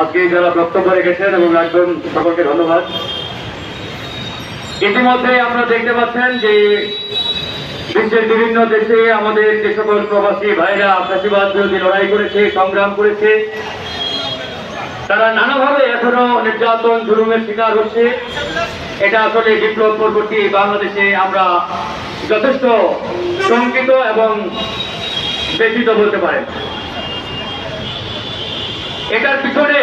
আজকে যারা বক্তব্য রেখেছেন এবং একজন সকলকে ধন্যবাদ। ইতিমধ্যে আমরা দেখতে পাচ্ছেন যে বিশ্বের বিভিন্ন দেশে আমাদের যে সকল প্রবাসী ভাইরা ফ্যাসিবাদ বিরোধী লড়াই করেছে, সংগ্রাম করেছে, তারা নানাভাবে এখনও নির্যাতন, জুলুমের শিকার হচ্ছে। এটা আসলে বিপ্লব পরবর্তী বাংলাদেশে আমরা যথেষ্ট শঙ্কিত এবং ব্যথিত বলতে পারেন। এটার পিছনে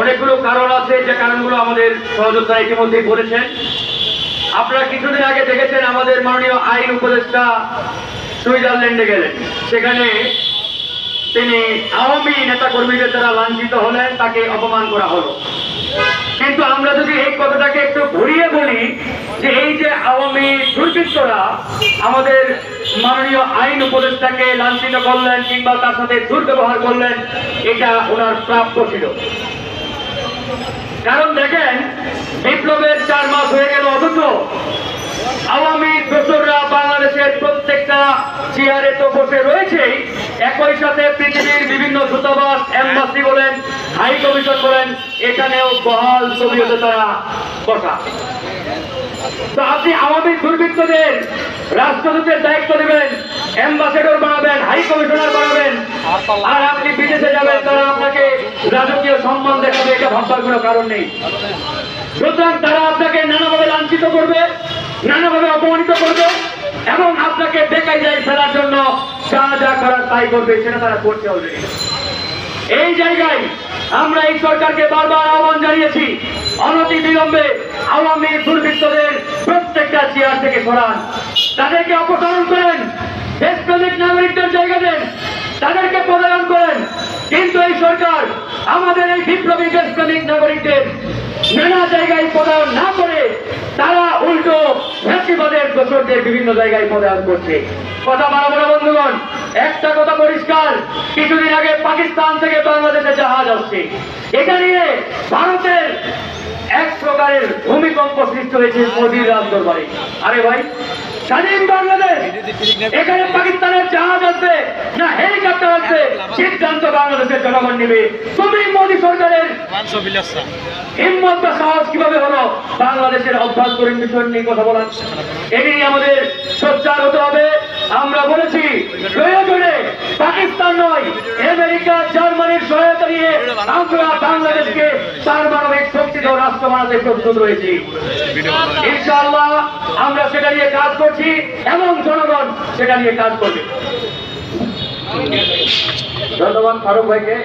অনেকগুলো কারণ আছে, যে কারণগুলো আমাদের সহযোদ্ধা ইতিমধ্যেই বলেছেন। আপনারা কিছুদিন আগে দেখেছেন আমাদের মাননীয় আইন উপদেষ্টা সুইজারল্যান্ডে গেলেন। সেখানে তিনি আওয়ামী নেতা কর্মীদের দ্বারা লাঞ্ছিত হলেন, তাকে অপমান করা হলো। কিন্তু আমরা যদি এই কথাটাকে একটু ঘুরিয়ে বলি, যে এই যে আওয়ামী দুর্বৃত্তরা আমাদের মাননীয় আইন উপদেষ্টাকে লাঞ্ছিত করলেন কিংবা তার সাথে দুর্ব্যবহার করলেন, এটা ওনার প্রাপ্য ছিল। কারণ দেখেন, বিপ্লবের চার মাস হয়ে গেল, অথচ আওয়ামী দোসররা বাংলাদেশের প্রত্যেকটা চেয়ারে তো বসে রয়েছেই। একই সাথে পৃথিবীর বিভিন্ন দূতাবাস, এম্বাসি বলেন, হাই কমিশন বলেন, এখানেও বহাল ছবিতে তারা বসা। তো আপনি আওয়ামী দুর্বৃত্তদের রাষ্ট্রদূতের দায়িত্ব দেবেন অ্যাম্বাসেডর বানাবেন হাই কমিশনার বানাবেন। আর আপনি বিদেশে যাবেন, তারা আপনাকে রাজকীয় সম্মান দেখাবে, এটা ভাববার কোনো কারণ নেই। সুতরাং তারা আপনাকে নানাভাবে লাঞ্ছিত করবে, নানাভাবে অপমানিত করবে, এবং আপনাকে বেকাই যায় ফেলার জন্য যা যা করার তাই করবে, সেটা তারা করছে অলরেডি এই জায়গায় আমরা এই সরকারকে বারবার আহ্বান জানিয়েছি অনতি বিলম্বে আওয়ামী দুর্বৃত্তদের প্রত্যেকটা চেয়ার থেকে সরান। তাদেরকে অপসারণ করেন। দেশপ্রেমিক নাগরিকদের জায়গা দেন। তাদেরকে পদায়ন করেন। কিন্তু এই সরকার আমাদের এই বিপ্লবী দেশপ্রেমিক নাগরিকদের নানা জায়গায় পদায়ন না করে তারা উল্টো ফ্যাসিবাদের দোষরদের বিভিন্ন জায়গায় পদায়ন করছে। কথা বড় বড় একটা কথা পরিষ্কার, কিছুদিন আগে পাকিস্তান থেকে বাংলাদেশে জাহাজ আসছে। এটা নিয়ে ভারতের এক প্রকারের ভূমিকম্প সৃষ্টি হয়েছে মোদির রাজ দরবারে। আরে ভাই, স্বাধীন বাংলাদেশ! এখানে পাকিস্তানের জাহাজ আসবে, না হেলিকপ্টার আসবে, সিদ্ধান্ত বাংলাদেশের জনগণ নেবে। তুমি মোদী সরকারের হিম্মত বা সাহস কীভাবে হলো? বাংলাদেশের অভ্যন্তরীণ বিষয় নিয়ে কথা বলা এটি আমাদের সোচ্চার হতে হবে আমরা বলেছি প্রয়োজনে পাকিস্তান নয় আমেরিকা জার্মানির সহায়তা নিয়ে আমরা বাংলাদেশকে পারমাণবিক শক্তিধর রাষ্ট্র বানাতে প্রস্তুত রয়েছি। ইনশাআল্লাহ আমরা সেটা নিয়ে কাজ করছি এবং জনগণ সেটা নিয়ে কাজ করবে। ধন্যবাদ ফারুক ভাইকে।